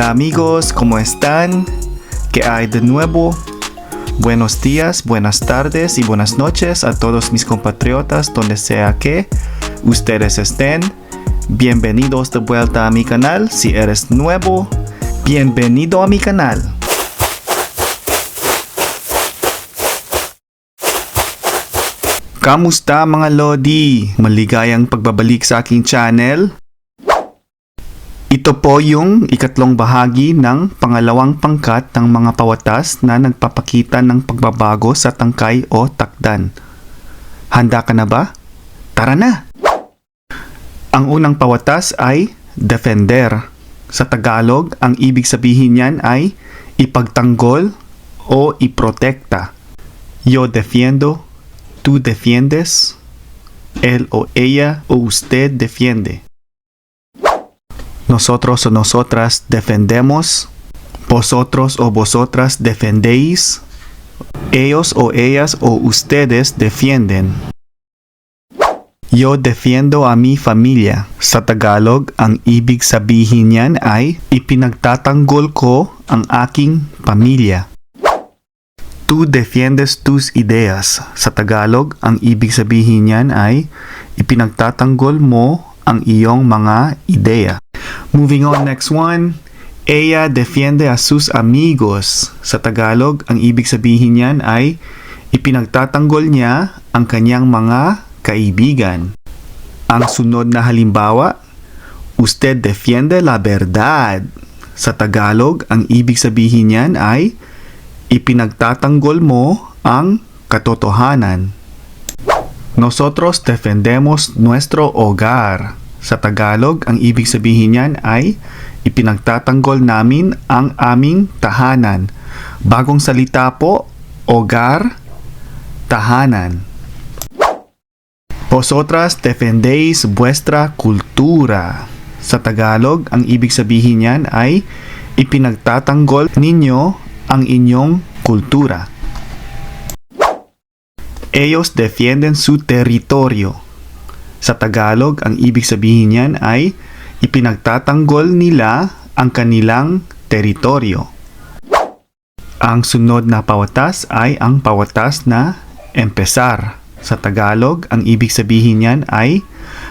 Hola amigos, ¿cómo están? ¿Qué hay de nuevo? Buenos días, buenas tardes y buenas noches a todos mis compatriotas donde sea que ustedes estén. Bienvenidos de vuelta a mi canal. Si eres nuevo, bienvenido a mi canal. Kamusta mga Lodi? Maligayang pagbabalik sa aking channel. Ito po yung ikatlong bahagi ng pangalawang pangkat ng mga pawatas na nagpapakita ng pagbabago sa tangkay o takdan. Handa ka na ba? Tara na! Ang unang pawatas ay defender. Sa Tagalog, ang ibig sabihin niyan ay ipagtanggol o iprotekta. Yo defiendo, tú defiendes, él o ella o usted defiende. Nosotros o nosotras defendemos, vosotros o vosotras defendéis, ellos o ellas o ustedes defienden. Yo defiendo a mi familia. Sa Tagalog, ang ibig sabihin niyan ay ipinagtatanggol ko ang aking pamilya. Tú defiendes tus ideas. Sa Tagalog, ang ibig sabihin niyan ay ipinagtatanggol mo ang iyong mga ideya. Moving on, next one. Ella defiende a sus amigos. Sa Tagalog, ang ibig sabihin niyan ay ipinagtatanggol niya ang kanyang mga kaibigan. Ang sunod na halimbawa, usted defiende la verdad. Sa Tagalog, ang ibig sabihin niyan ay ipinagtatanggol mo ang katotohanan. Nosotros defendemos nuestro hogar. Sa Tagalog, ang ibig sabihin niyan ay ipinagtatanggol namin ang aming tahanan. Bagong salita po, hogar, tahanan. Vosotras defendéis vuestra cultura. Sa Tagalog, ang ibig sabihin niyan ay ipinagtatanggol ninyo ang inyong kultura. Ellos defienden su territorio. Sa Tagalog, ang ibig sabihin niyan ay ipinagtatanggol nila ang kanilang teritoryo. Ang sunod na pawatas ay ang pawatas na empezar. Sa Tagalog, ang ibig sabihin niyan ay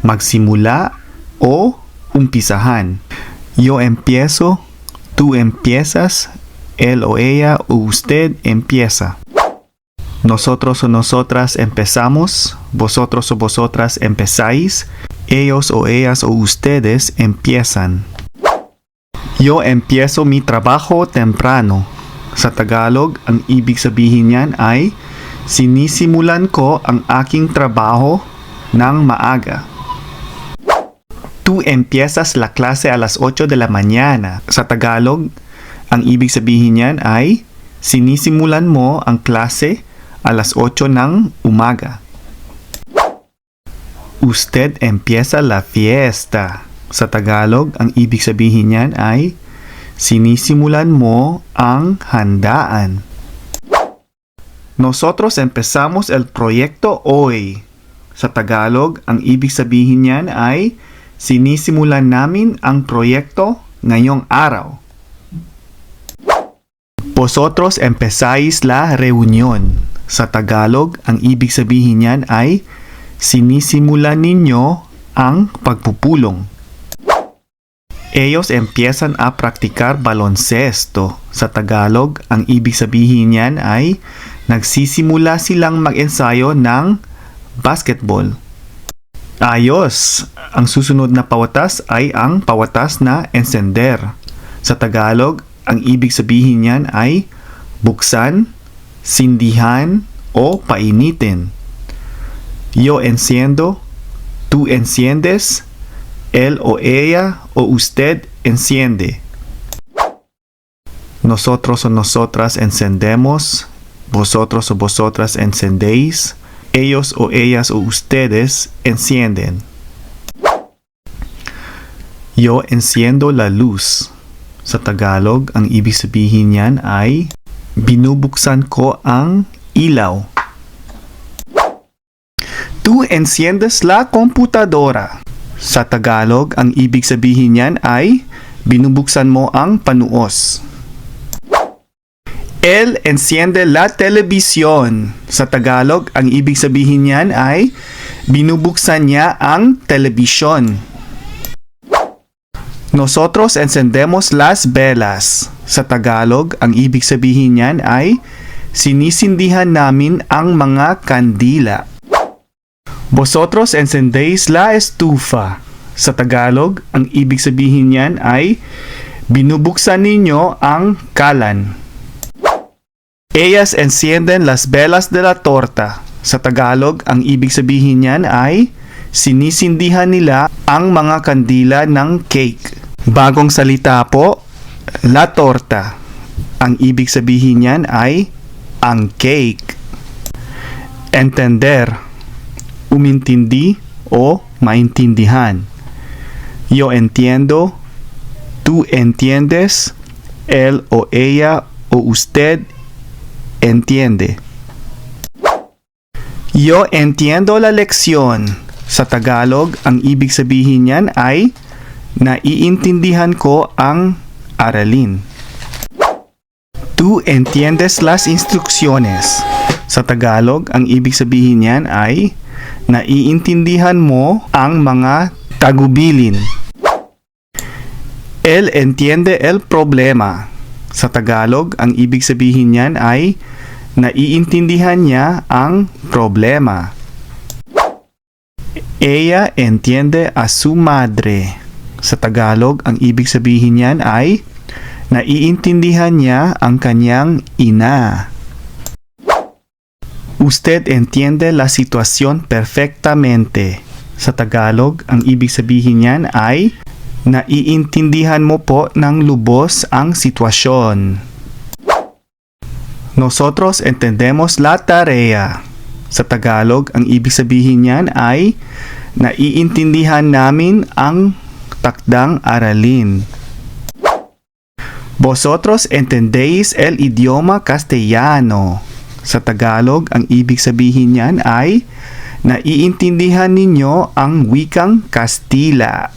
magsimula o umpisahan. Yo empiezo, tú empiezas, él o ella o usted empieza. Nosotros o nosotras empezamos, vosotros o vosotras empezáis, ellos o ellas o ustedes empiezan. Yo empiezo mi trabajo temprano. Sa Tagalog, ang ibig sabihin niyan ay sinisimulan ko ang aking trabaho ng maaga. Tú empiezas la clase a las 8 de la mañana. Sa Tagalog, ang ibig sabihin niyan ay sinisimulan mo ang klase a las 8 ng umaga. Usted empieza la fiesta. Sa Tagalog, ang ibig sabihin niyan ay sinisimulan mo ang handaan. Nosotros empezamos el proyecto hoy. Sa Tagalog, ang ibig sabihin niyan ay sinisimulan namin ang proyekto ngayong araw. Vosotros empezáis la reunión. Sa Tagalog, ang ibig sabihin niyan ay sinisimulan ninyo ang pagpupulong. Ellos empiezan a practicar baloncesto. Sa Tagalog, ang ibig sabihin niyan ay nagsisimula silang mag-ensayo ng basketball. Ayos! Ang susunod na pawatas ay ang pawatas na encender. Sa Tagalog, ang ibig sabihin niyan ay buksan, sindihan o painitin. Yo enciendo, tú enciendes, él o ella o usted enciende. Nosotros o nosotras encendemos, vosotros o vosotras encendéis, ellos o ellas o ustedes encienden. Yo enciendo la luz. Sa Tagalog, ang ibig sabihin niyan ay binubuksan ko ang ilaw. Tú enciendes la computadora. Sa Tagalog, ang ibig sabihin niyan ay binubuksan mo ang panuos. Él enciende la televisión. Sa Tagalog, ang ibig sabihin niyan ay binubuksan niya ang telebisyon. Nosotros encendemos las velas. Sa Tagalog, ang ibig sabihin niyan ay sinisindihan namin ang mga kandila. Vosotros encendéis la estufa. Sa Tagalog, ang ibig sabihin niyan ay binubuksan ninyo ang kalan. Ellas encienden las velas de la torta. Sa Tagalog, ang ibig sabihin niyan ay sinisindihan nila ang mga kandila ng cake. Bagong salita po, la torta. Ang ibig sabihin niyan ay ang cake. Entender, umintindi o maintindihan. Yo entiendo, tú entiendes, él o ella o usted entiende. Yo entiendo la lección. Sa Tagalog, ang ibig sabihin niyan ay naiintindihan ko ang aralin. Tú entiendes las instrucciones. Sa Tagalog, ang ibig sabihin niyan ay naiintindihan mo ang mga tagubilin. Él entiende el problema. Sa Tagalog, ang ibig sabihin niyan ay naiintindihan niya ang problema. Ella entiende a su madre. Sa Tagalog, ang ibig sabihin niyan ay naiintindihan niya ang kanyang ina. Usted entiende la situación perfectamente. Sa Tagalog, ang ibig sabihin niyan ay naiintindihan mo po ng lubos ang sitwasyon. Nosotros entendemos la tarea. Sa Tagalog, ang ibig sabihin niyan ay naiintindihan namin ang takdang aralin. Vosotros entendéis el idioma castellano. Sa Tagalog, ang ibig sabihin niyan ay naiintindihan ninyo ang wikang Kastila.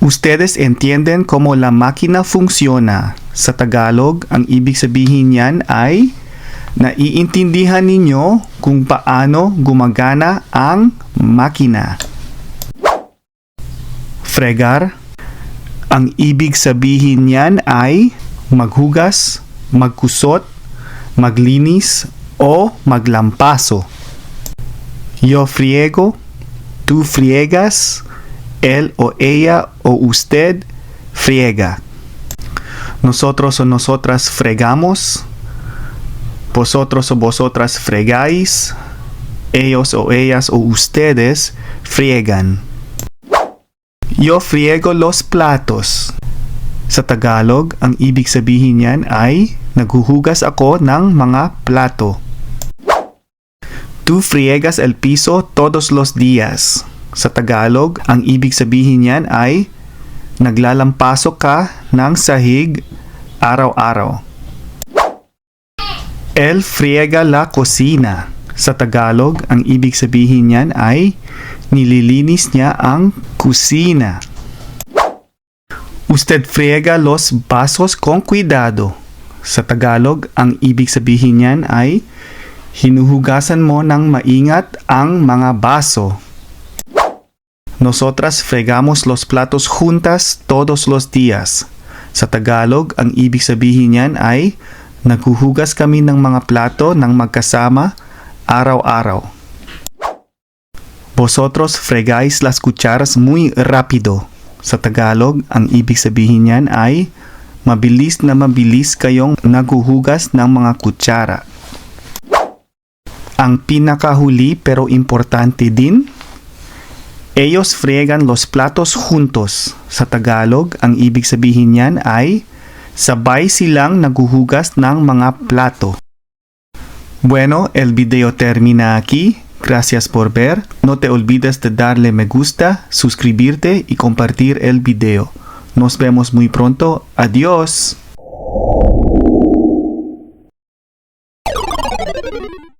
Ustedes entienden cómo la máquina funciona. Sa Tagalog, ang ibig sabihin niyan ay naiintindihan ninyo kung paano gumagana ang makina. Fregar, ang ibig sabihin niyan ay maghugas, magkusot, maglinis o maglampaso. Yo friego, tú friegas, él o ella o usted friega. Nosotros o nosotras fregamos. Vosotros o vosotras fregáis. Ellos o ellas o ustedes friegan. Yo friego los platos. Sa Tagalog, ang ibig sabihin niyan ay naghuhugas ako ng mga plato. Tú friegas el piso todos los días. Sa Tagalog, ang ibig sabihin niyan ay naglalampasok ka ng sahig araw-araw. El friega la cocina. Sa Tagalog, ang ibig sabihin niyan ay nililinis niya ang kusina. Usted friega los vasos con cuidado. Sa Tagalog, ang ibig sabihin niyan ay hinuhugasan mo ng maingat ang mga baso. Nosotras fregamos los platos juntas todos los días. Sa Tagalog, ang ibig sabihin niyan ay naghuhugas kami ng mga plato ng magkasama araw-araw. Vosotros fregáis las cucharas muy rápido. Sa Tagalog, ang ibig sabihin niyan ay mabilis na mabilis kayong naghuhugas ng mga kutsara. Ang pinakahuli pero importante din, Ellos friegan los platos juntos. Sa Tagalog, ang ibig sabihin niyan ay sabay silang naguhugas ng mga plato. Bueno, el video termina aquí. Gracias por ver. No te olvides de darle me gusta, suscribirte y compartir el video. Nos vemos muy pronto. Adiós.